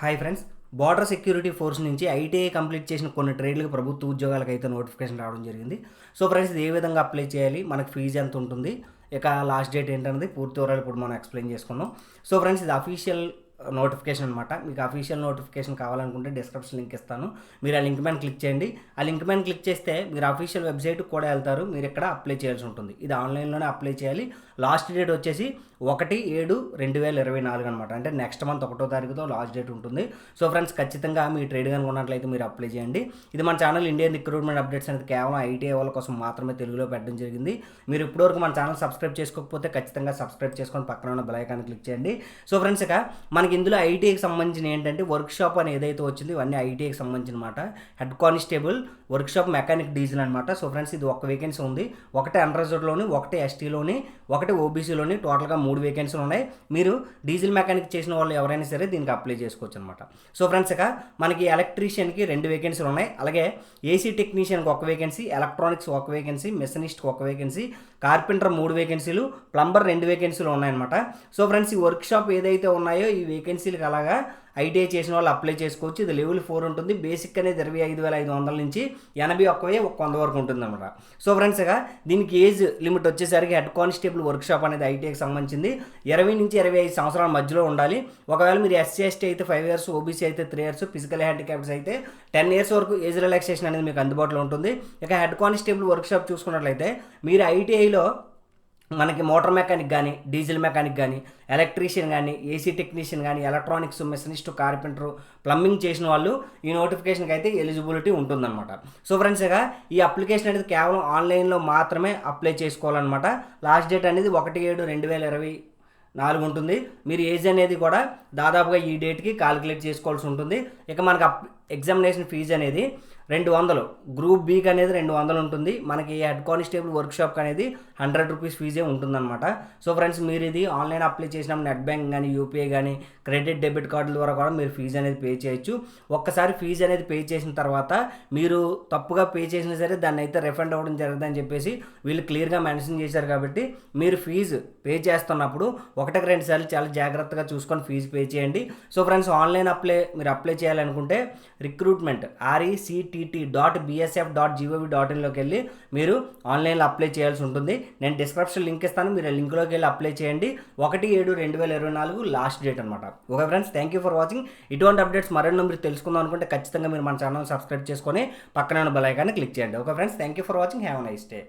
Hi friends border security force నుంచి ITI complete చేసిన కొన్ని ట్రేడ్లకు ప్రభుత్వ ఉద్యోగాలకు అయితే నోటిఫికేషన్ రావడం జరిగింది. సో ఫ్రెండ్స్ ఇది ఏ విధంగా అప్లై చేయాలి మనకు ఫీజు ఎంత ఉంటుంది ఇక లాస్ట్ డేట్ ఏంటన్నది పూర్తి వివరాలు ఇప్పుడు మనం ఎక్స్ప్లెయిన్ చేసుకున్నాం సో ఫ్రెండ్స్ ఇది అఫీషియల్ నోటిఫికేషన్ అనమాట మీకు అఫీషియల్ నోటిఫికేషన్ కావాలనుకుంటే డిస్క్రిప్షన్ లింక్ ఇస్తాను. మీరు ఆ లింక్ మీద క్లిక్ చేయండి. ఆ లింక్ మీద క్లిక్ చేస్తే మీరు అఫీషియల్ వెబ్సైట్ కూడా వెళ్తారు. మీరు ఇక్కడ అప్లై చేయాల్సి ఉంటుంది. ఇది ఆన్లైన్లోనే అప్లై చేయాలి. లాస్ట్ డేట్ వచ్చేసి ఒకటి ఏడు రెండు వేల ఇరవై నాలుగు అనమాట అంటే నెక్స్ట్ మంత్ ఒకటో తారీఖుతో లాస్ట్ డేట్ ఉంటుంది. సో ఫ్రెండ్స్ ఖచ్చితంగా మీ ట్రేడ్ కనుక ఉన్నట్లయితే మీరు అప్లై చేయండి. ఇది మన ఛానల్ ఇండియన్ రిక్రూట్మెంట్ అప్డేట్స్ అనేది కేవలం ఐటీఐ వాళ్ళ కోసం మాత్రమే తెలుగులో పెట్టడం జరిగింది. మీరు ఇప్పటివరకు మన ఛానల్ సబ్స్క్రైబ్ చేసుకోకపోతే ఖచ్చితంగా సబ్స్క్రైబ్ చేసుకొని పక్కన ఉన్న బెలైకాన్ని క్లిక్ చేయండి. సో ఫ్రెండ్స్ ఇక మనకి ఇందులో ఐటీఐకి సంబంధించిన ఏంటంటే వర్క్ షాప్ అని ఏదైతే వచ్చింది ఇవన్నీ ఐటీఐకి సంబంధించిన అనమాట head constable workshop mechanic diesel అనమాట సో ఫ్రెండ్స్ ఇది ఒక వేకెన్సీ ఉంది. ఒకటి అన్రిజర్వ్డ్లోని ఒకటి ఎస్టీలోని ఒకటి ఓబీసీలోని టోటల్గా మూడు వేకెన్సీలు ఉన్నాయి. మీరు డీజిల్ మెకానిక్ చేసిన వాళ్ళు ఎవరైనా సరే దీనికి అప్లై చేసుకోవచ్చు అనమాట సో ఫ్రెండ్స్ ఇక మనకి ఎలక్ట్రీషియన్కి రెండు వేకెన్సీలు ఉన్నాయి. అలాగే ఏసీ టెక్నీషియన్కి ఒక వేకెన్సీ ఎలక్ట్రానిక్స్ ఒక వేకెన్సీ మెషనిస్ట్కి ఒక వేకెన్సీ కార్పెంటర్ మూడు వేకెన్సీలు ప్లంబర్ రెండు వేకెన్సీలు ఉన్నాయన్నమాట సో ఫ్రెండ్స్ ఈ వర్క్ షాప్ ఏదైతే ఉన్నాయో ఈ వేకెన్సీలకు అలాగా ఐటీఐ చేసిన వాళ్ళు అప్లై చేసుకోవచ్చు. ఇది లెవెల్ ఫోర్ ఉంటుంది. బేసిక్ అనేది ఇరవై ఐదు వేల ఐదు వందల నుంచి ఎనభై ఒక్క వెయ్యి వంద వరకు ఉంటుంది అనమాట సో ఫ్రెండ్స్గా దీనికి ఏజ్ లిమిట్ వచ్చేసరికి హెడ్ కానిస్టేబుల్ వర్క్ షాప్ అనేది ఐటీఐకి సంబంధించింది. ఇరవై నుంచి ఇరవై ఐదు సంవత్సరాల మధ్యలో ఉండాలి. ఒకవేళ మీరు ఎస్సీ ఎస్టీ అయితే ఫైవ్ ఇయర్స్ ఓబీసీ అయితే త్రీ ఇయర్స్ ఫిజికల్ హ్యాండిక్యాప్స్ అయితే టెన్ ఇయర్స్ వరకు ఏజ్ రిలాక్సేషన్ అనేది మీకు అందుబాటులో ఉంటుంది. ఇక హెడ్ కానిస్టేబుల్ వర్క్ షాప్ చూసుకున్నట్లయితే మీరు ఐటీఐలో మనకి మోటార్ మెకానిక్ కానీ డీజిల్ మెకానిక్ కానీ ఎలక్ట్రీషియన్ కానీ ఏసీ టెక్నీషియన్ కానీ ఎలక్ట్రానిక్స్ మెషనిస్ట్ కార్పెంటర్ ప్లంబింగ్ చేసిన వాళ్ళు ఈ నోటిఫికేషన్కి అయితే ఎలిజిబిలిటీ ఉంటుందన్నమాట. సో ఫ్రెండ్స్ ఇక ఈ అప్లికేషన్ అనేది కేవలం ఆన్లైన్లో మాత్రమే అప్లై చేసుకోవాలన్నమాట. లాస్ట్ డేట్ అనేది ఒకటి ఏడు రెండు వేల ఇరవై నాలుగు ఉంటుంది. మీరు ఏజ్ అనేది కూడా దాదాపుగా ఈ డేట్కి కాలిక్యులేట్ చేసుకోవాల్సి ఉంటుంది. ఇక మనకు అప్ ఎగ్జామినేషన్ ఫీజు అనేది రెండు వందలు. గ్రూప్ బీకి అనేది రెండు వందలు ఉంటుంది. మనకి హెడ్ కానిస్టేబుల్ వర్క్షాప్కి అనేది హండ్రెడ్ రూపీస్ ఫీజే ఉంటుందన్నమాట. సో ఫ్రెండ్స్ మీరు ఇది ఆన్లైన్ అప్లై చేసినప్పుడు నెట్ బ్యాంక్ కానీ యూపీఐ కానీ క్రెడిట్ డెబిట్ కార్డుల ద్వారా కూడా మీరు ఫీజు అనేది పే చేయొచ్చు. ఒక్కసారి ఫీజు అనేది పే చేసిన తర్వాత మీరు తప్పుగా పే చేసినా సరే దాన్ని అయితే రిఫండ్ అవ్వడం జరగదని చెప్పేసి వీళ్ళు క్లియర్గా మెన్షన్ చేశారు కాబట్టి మీరు ఫీజు పే చేస్తున్నప్పుడు ఒకటికి రెండు సార్లు చాలా జాగ్రత్తగా చూసుకొని ఫీజు పే చేయండి. సో ఫ్రెండ్స్ ఆన్లైన్ అప్లై మీరు అప్లై చేయాలనుకుంటే recruitment RECTT dot BSF dot GOV dot ఇన్లోకి వెళ్ళి మీరు ఆన్లైన్లో అప్లై చేయాల్సి ఉంటుంది. నేను డిస్క్రిప్షన్ లింక్ ఇస్తాను మీరు ఆ లింక్లోకి వెళ్ళి అప్లై చేయండి. ఒకటి ఏడు రెండు వేల ఇరవై నాలుగు లాస్ట్ డేట్ అనమాట okay friends thank you for watching ఇటువంటి అప్డేట్స్ మరెన్నో మీరు తెలుసుకుందాం అనుకుంటే ఖచ్చితంగా మీరు మన ఛానల్ సబ్స్క్రైబ్ చేసుకొని పక్కన ఉన్న బెల్ ఐకాన్ని క్లిక్ చేయండి. Okay friends thank you for watching have nice day